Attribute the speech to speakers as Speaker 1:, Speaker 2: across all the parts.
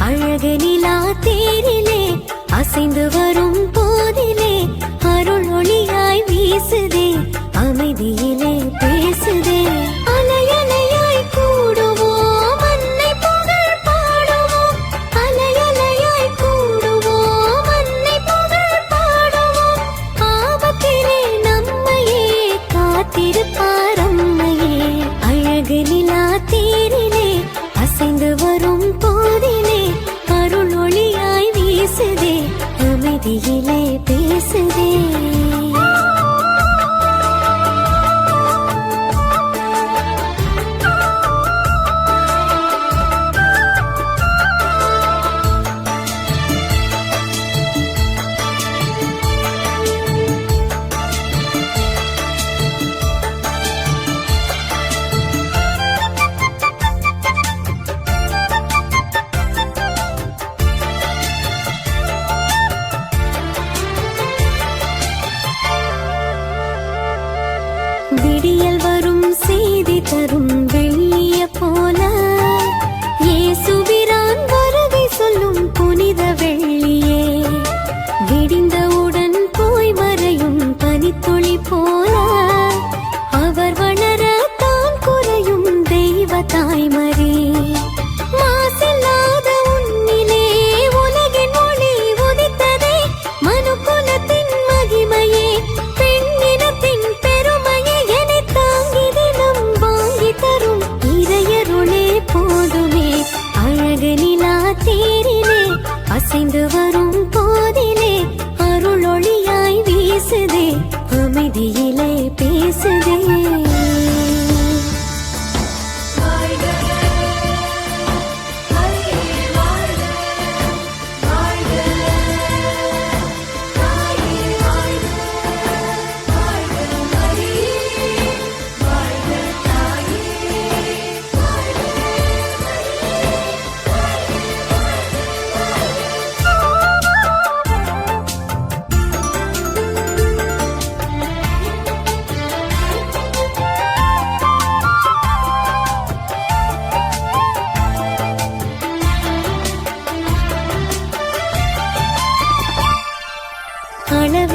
Speaker 1: அழகு நிலா தேரிலே அசைந்து வரும் போதிலே அருள் ஒளியாய் வீசுதே அமைதியிலே பேசுதே.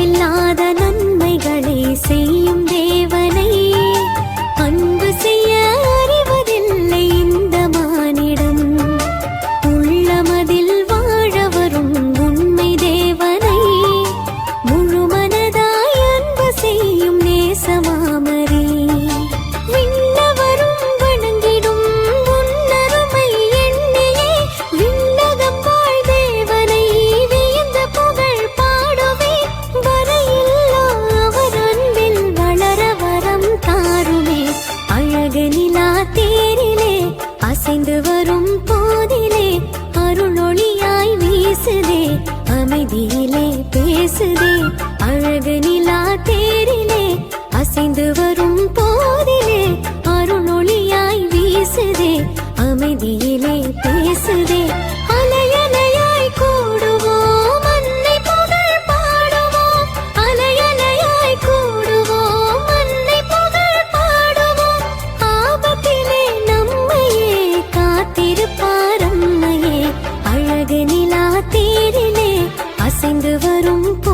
Speaker 1: அளவில்லாத நன்மைகளை செய். கடந்து வரும் போதிலே அருணொளியாய் வீசுதே அமைதியிலே பேசுதே. அலையலையாய் கூடுவோம் அன்னை புகழ் பாடுவோம். அலையலையாய் கூடுவோம் அன்னை புகழ் பாடுவோம். ஆபத்திலே நம்மையே காத்திருப்பார் அழகு நிலா தேரிலே அசைந்து வரும் போ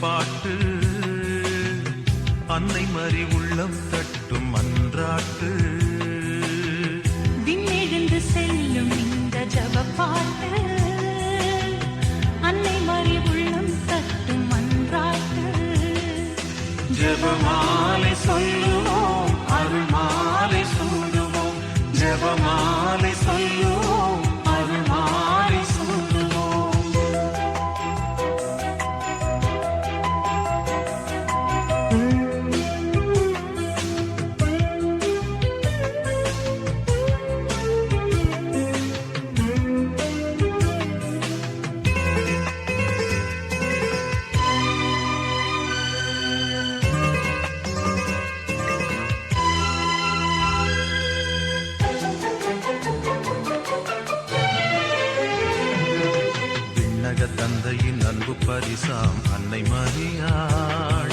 Speaker 1: பாட்டு அன்னை மறி உள்ளம் தட்டு
Speaker 2: தந்த தந்தையின் அன்பு பரிசாம். அன்னை மரியாள்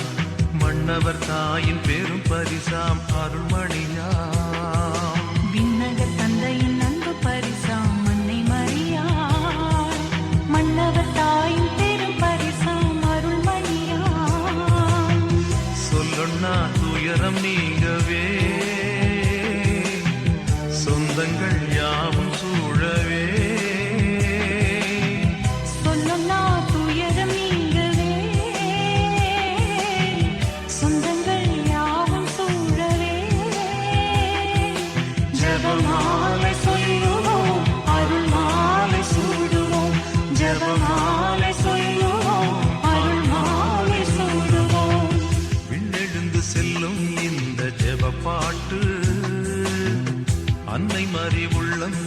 Speaker 2: மன்னவர் தாயின் பெரும் பரிசாம்.
Speaker 1: அருள்மணியாள்.
Speaker 2: பாட்டு. அன்னை மறி உள்ளம்